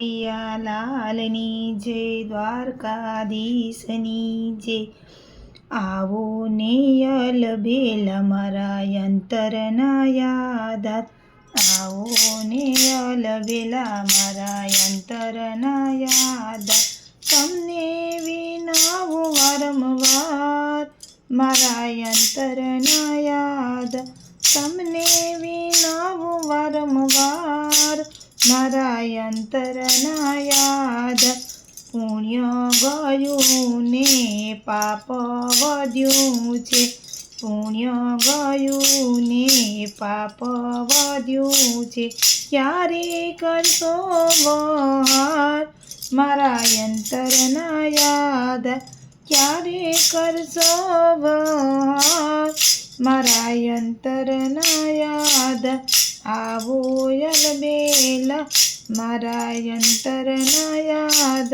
લાલની જય દ્વારકાધીશની જય આવો ને અલબેલા મારા અંતરના યાદ. આવો ને અલબેલા મારા અંતરના યાદ. તમને વિનાવું વારંવાર મારા અંતરના યાદ. તમને વિનાવું વારંવાર મારા અંતરના યાદ પુણ્ય ગયું ને પાપ વધ્યું છે પુણ્ય ગયું ને પાપ વધ્યું છે ક્યારે કરશો વહાર મારા અંતરના યાદ ક્યારે કરશો વહાર મારા અંતરના યાદ આવો યલબેલા મારા અંતરના યાદ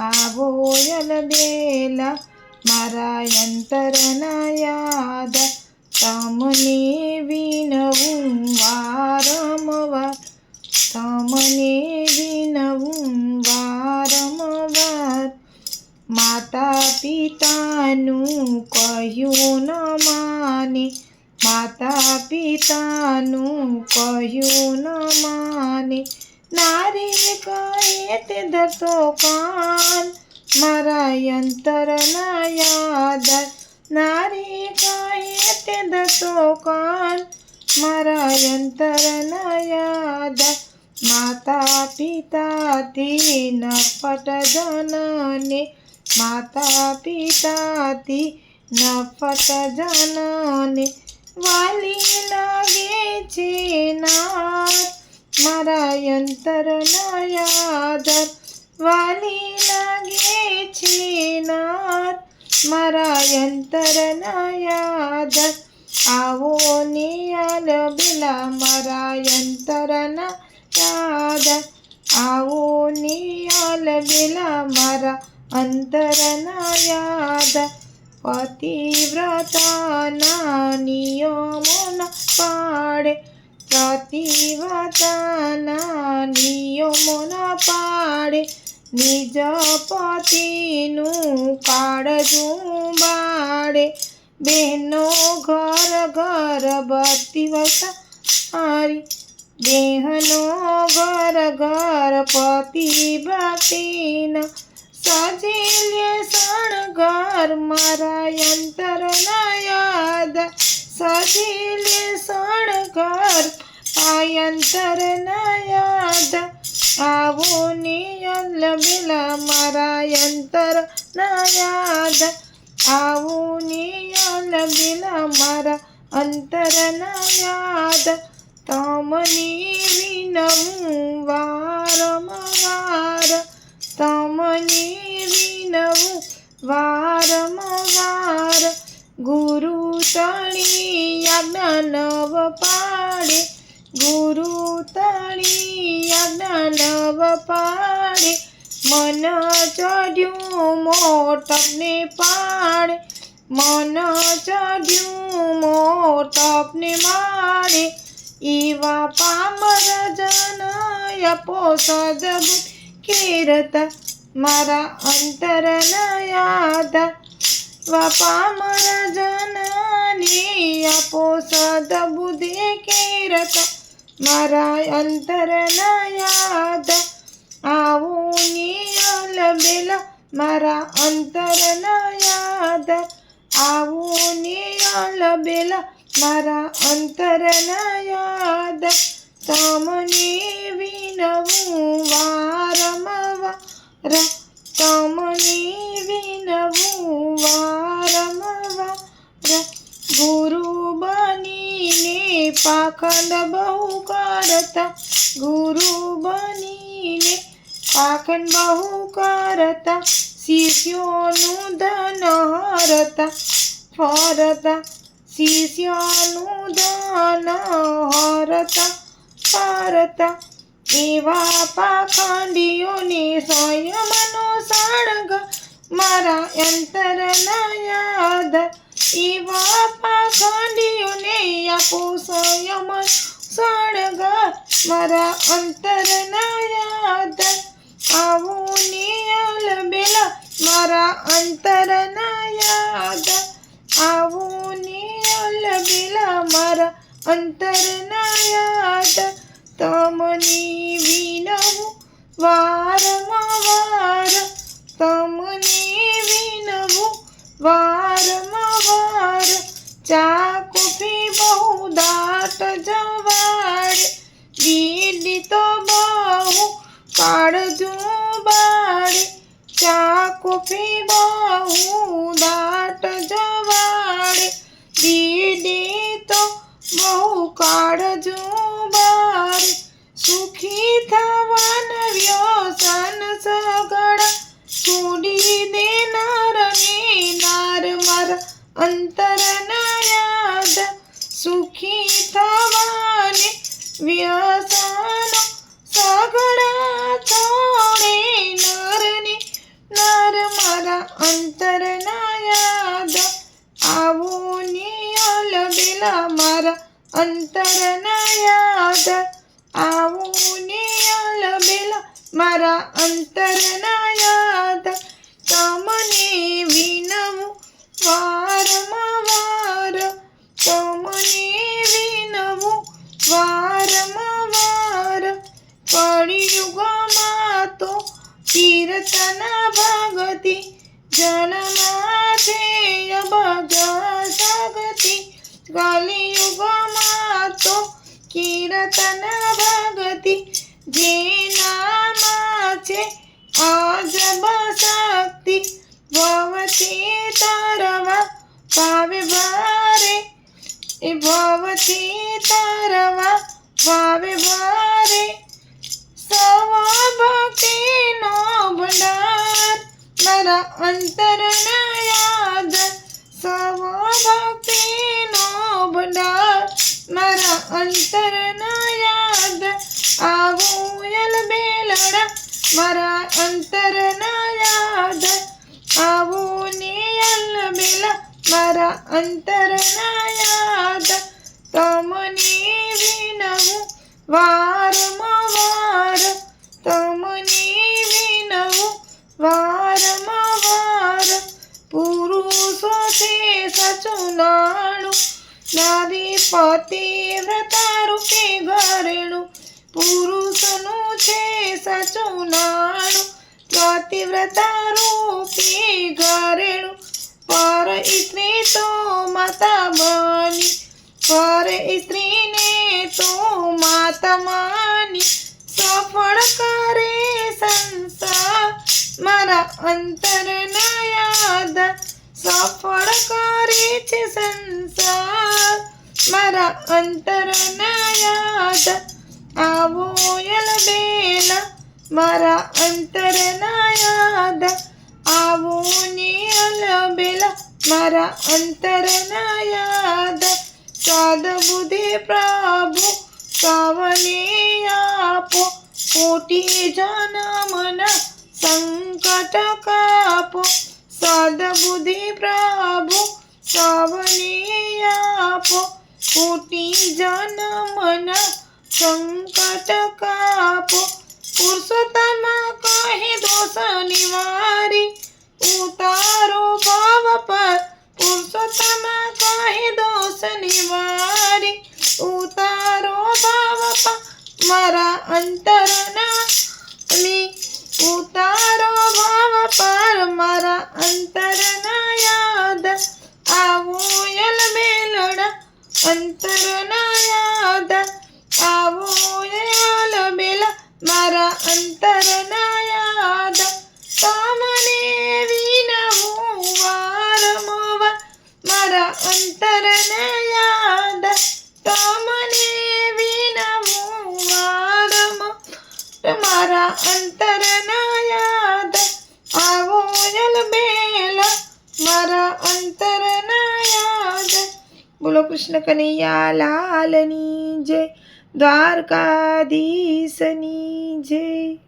આવો યલબેલા મારા અંતરના યાદ તમને વિનવું વારંવાર, તમને વિનવું વારંવાર. માતા પિતાનું કહ્યું ન માને માતા પિતાનું કહ્યું ન માને. નારી કહે તે ધરતો કાન. મારા અંતરના યાદ. નારી કહે તે ધરતો કાન. મારા અંતરના યાદ. માતા પિતાથી નફટ જનને. માતા પિતાથી નફટ જનને. વાલી લાગે છે નાથ મારા અંતર યાદ વાલી લાગે છે નાથ મારા અંતર યાદ આવો નિયાલ બિલા, મારા અંતરના યાદ આવો નિયાલ બિલા, મારા અંતરના યાદ પતિવ્રતાના નિયમોના પાડે પતિવ્રતાના નિયમોના પાડે નિજ પતિનું કાળજું બાળે બહેનો ઘર ઘર બત્તી વસા મારી બહેનો ઘર ઘર પતિ ભક્તિના સજીલ્ય શણગાર મારા અંતરના યાદ. સજીલ્ય શણગાર આ અંતરના યાદ. આવો નિયલ બેલા મારા અંતરના યાદ. આવો નિયલ બેલા મારા અંતરના યાદ. તમની વિનવું વારંવાર તમની વિનવું વારંવાર ગુરુ તણી આજ્ઞા નવ પાડે ગુરુ તણી આજ્ઞા નવ પાડે મન ચડ્યું મોટપને પાડે મન ચડ્યું મોટપને માડે એવા પામર જનય પોસદ કેરતા મારા અંતરના યાદ. વાપામર જનની આપો સદ બુદ્ધિ કેરતા મારા અંતરના યાદ. આવું નિયલ બેલા મારા અંતરના યાદ. આવું નિયલ બેલા મારા અંતરના યાદ. તમને વિનવું વારમવાર તમને વિનવું વારમવાર ગુરુ બનીને પાખંડ બહુ કરતા. ગુરુ બનીને પાખંડ બહુ કરતા. શિષ્યોનું ધન હરતા, ફરતા. શિષ્યોનું ધન હરતા. ભારત. એવા પાખાંડીઓની સ્વયંનો સાળગ. મારા અંતરના યાદ. એવા પાખંડીઓને આપો સ્વયં સાણગ મારા અંતરના યાદ. આવો નિયલ બેલા. મારા અંતરના યાદ. આવો નિયલ બેલા. મારા અંતરના યાદ તમને વિનવું વારમાં વાર. તમને વિનવું વારમાં વાર. ચા કોફી બહુ દાટ જવાડે. બીડી તો બહુ કાળજું બાળે. ચા કોફી બહુ દાટ જવાડે. બીડી તો બહુ કાળજું બાળે સુખી થવાન વ્યસન સગડા છોડી દેનાર ને નાર મારા અંતરના અલબેલા મારા અંતરના યાદ આવો ને અલબેલા મારા અંતરના યાદ તમને વિનવું વારમાં વાર તમને વિનવું વારમાં વાર કળિયુગમાં તો કીર્તન ભગતિ જન્મા છે ભગતિ કલિયુગમાં તો કીર્તન ભગતિ જેનામાં છે. અજબ શક્તિ ભવતી તરવા ભાવે ભારે. એ ભવતી તરવા ભાવે ભારે. સવ ભક્તિનો ભંડાર, મારા અંતરના યાદ સવ ભક્તિનો ભંડાર મારા અંતરના યાદ આવું યલ બેલડા, મારા અંતરના યાદ આવું નિયલ બેલા, મારા અંતરના યાદ તમને વિનવું વારમાં વાર, તમને વિનવું વારમાં વાર. પુરુષો છે સચુનાણું નારી પતિ વ્રતા રૂપે ઘરેણું. પુરુષનું છે સાચું નાણું પતિવ્રતા રૂપે ઘરેણું. પર સ્ત્રી તો માતા બની, પર સ્ત્રીને તો માતા માની. સફળ કરે સંસાર મારા અંતરના યાદ સફળ કરે છે સંસાર મારા અંતરના યાદ આવો યલ બેલા મારા અંતરના યાદ આવો નિયલ બેલા મારા અંતરના યાદ સાદ બુધે પ્રભુ સાવને આપો કોટી જનમના સંકટ કાપો સાદ બુદ્ધિ પ્રભુ સાવને આપો કોટી જનમના સંકટ કાપો પુરુષોત્તમ કહે દોષ નિવારી ઉતારો ભાવ પર પુરુષોત્તમ કહે દોષ નિવારી ઉતારો ભાવ પર મારા અંતરના ની ઉતારો ભાવ પર મારા અંતરના યાદ આવો યલ બેલડા અંતરના યાદ આવો યલ બેલા મારા અંતરના યાદ તમને વિનવું વારમવા મારા અંતરના યાદ તમને મારા અંતરના યાદ આવો યલ બેલા મારા અંતરના યાદ. બોલો કૃષ્ણ કનૈયા લાલની જય, દ્વારકાધીશની જય.